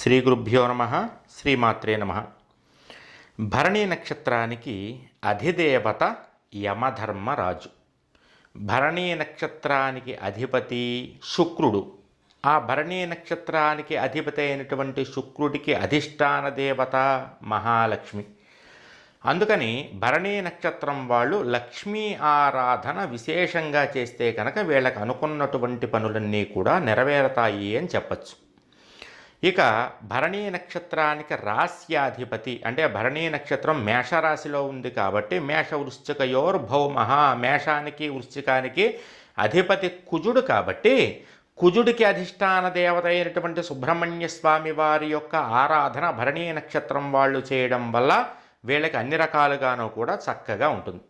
శ్రీ గురుభ్యో నమ శ్రీమాత్రే నమ. భరణి నక్షత్రానికి అధిదేవత యమధర్మరాజు. భరణి నక్షత్రానికి అధిపతి శుక్రుడు. ఆ భరణి నక్షత్రానికి అధిపతి అయినటువంటి శుక్రుడికి అధిష్టాన దేవత మహాలక్ష్మి. అందుకని భరణీ నక్షత్రం వాళ్ళు లక్ష్మీ ఆరాధన విశేషంగా చేస్తే కనుక వీళ్ళకి అనుకున్నటువంటి పనులన్నీ కూడా నెరవేరతాయి అని చెప్పచ్చు. ఇక భరణీ నక్షత్రానికి రాస్యాధిపతి అంటే భరణీ నక్షత్రం మేషరాశిలో ఉంది కాబట్టి మేష వృశ్చికయోర్ భౌమహ మేషానికి వృశ్చికానికి అధిపతి కుజుడు కాబట్టి కుజుడికి అధిష్టాన దేవత అయినటువంటి సుబ్రహ్మణ్య స్వామి వారి యొక్క ఆరాధన భరణీ నక్షత్రం వాళ్ళు చేయడం వల్ల వీళ్ళకి అన్ని రకాలుగానూ కూడా చక్కగా ఉంటుంది.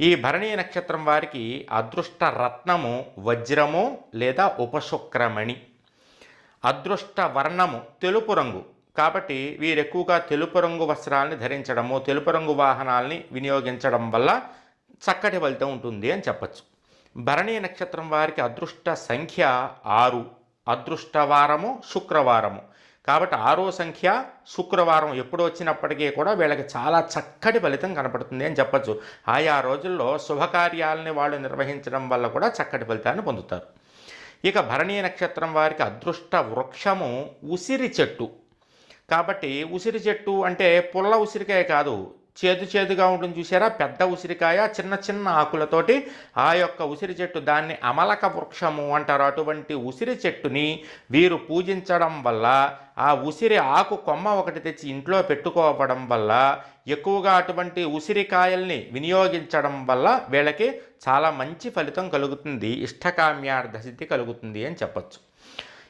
ఈ భరణీ నక్షత్రం వారికి అదృష్ట రత్నము వజ్రము లేదా ఉపశుక్రమణి. అదృష్ట వర్ణము తెలుపు రంగు. కాబట్టి వీరు ఎక్కువగా తెలుపు రంగు వస్త్రాలని ధరించడము తెలుపు రంగు వాహనాల్ని వినియోగించడం వల్ల చక్కటి ఫలితం ఉంటుంది అని చెప్పచ్చు. భరణీ నక్షత్రం వారికి అదృష్ట సంఖ్య ఆరు. అదృష్టవారము శుక్రవారము. కాబట్టి ఆరో సంఖ్య శుక్రవారం ఎప్పుడు వచ్చినప్పటికీ కూడా వీళ్ళకి చాలా చక్కటి ఫలితం కనపడుతుంది అని చెప్పచ్చు. ఆయా రోజుల్లో శుభకార్యాలని వాళ్ళు నిర్వహించడం వల్ల కూడా చక్కటి ఫలితాన్ని పొందుతారు. ఇక భరణీ నక్షత్రం వారికి అదృష్ట వృక్షము ఉసిరి చెట్టు. కాబట్టి ఉసిరి చెట్టు అంటే పుల్ల ఉసిరికాయ కాదు చేదు చేదుగా ఉంటుంది చూసారా పెద్ద ఉసిరికాయ చిన్న చిన్న ఆకులతోటి ఆ యొక్క ఉసిరి చెట్టు దాన్ని అమలక వృక్షము అంటారు. అటువంటి ఉసిరి చెట్టుని వీరు పూజించడం వల్ల ఆ ఉసిరి ఆకు కొమ్మ ఒకటి తెచ్చి ఇంట్లో పెట్టుకోవడం వల్ల ఎక్కువగా అటువంటి ఉసిరికాయల్ని వినియోగించడం వల్ల వీళ్ళకి చాలా మంచి ఫలితం కలుగుతుంది ఇష్టకామ్యార్థ సిద్ధి కలుగుతుంది అని చెప్పచ్చు.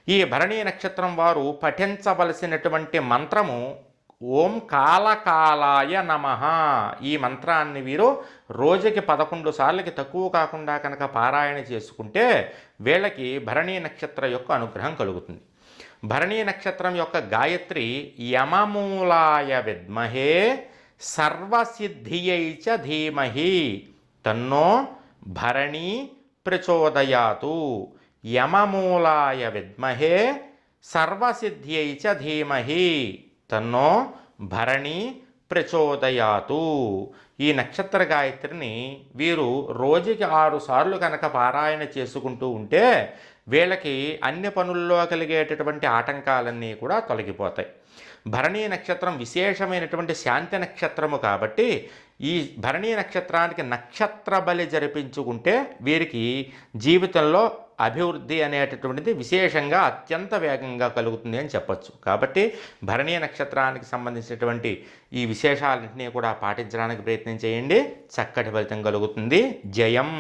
ఈ భరణీ నక్షత్రం వారు పఠించవలసినటువంటి మంత్రము ఓం కాలకాలాయ నమ. ఈ మంత్రాన్ని వీరు రోజుకి పదకొండు సార్లకి తక్కువ కాకుండా కనుక పారాయణ చేసుకుంటే వీళ్ళకి భరణీ నక్షత్ర యొక్క అనుగ్రహం కలుగుతుంది. భరణీ నక్షత్రం యొక్క గాయత్రి యమమూలాయ విద్మహే సర్వసిద్ధియై చ ధీమహి. తన్నో భరణి ప్రచోదయాతు. యమమూలాయ విద్మహే సర్వసిద్ధ్యై చ ధీమహి. తన్నో భరణి ప్రచోదయాతు. ఈ నక్షత్ర గాయత్రిని వీరు రోజుకి ఆరు సార్లు కనుక పారాయణ చేసుకుంటూ ఉంటే వీళ్ళకి అన్ని పనుల్లో కలిగేటటువంటి ఆటంకాలన్నీ కూడా తొలగిపోతాయి. భరణీ నక్షత్రం విశేషమైనటువంటి శాంతి నక్షత్రము కాబట్టి ఈ భరణీ నక్షత్రానికి నక్షత్ర బలి జరిపించుకుంటే వీరికి జీవితంలో అభివృద్ధి అనేటటువంటిది విశేషంగా అత్యంత వేగంగా కలుగుతుంది అని చెప్పొచ్చు. కాబట్టి భరణీ నక్షత్రానికి సంబంధించినటువంటి ఈ విశేషాలన్నింటినీ కూడా పాటించడానికి ప్రయత్నం చేయండి. చక్కటి ఫలితం కలుగుతుంది. జయం.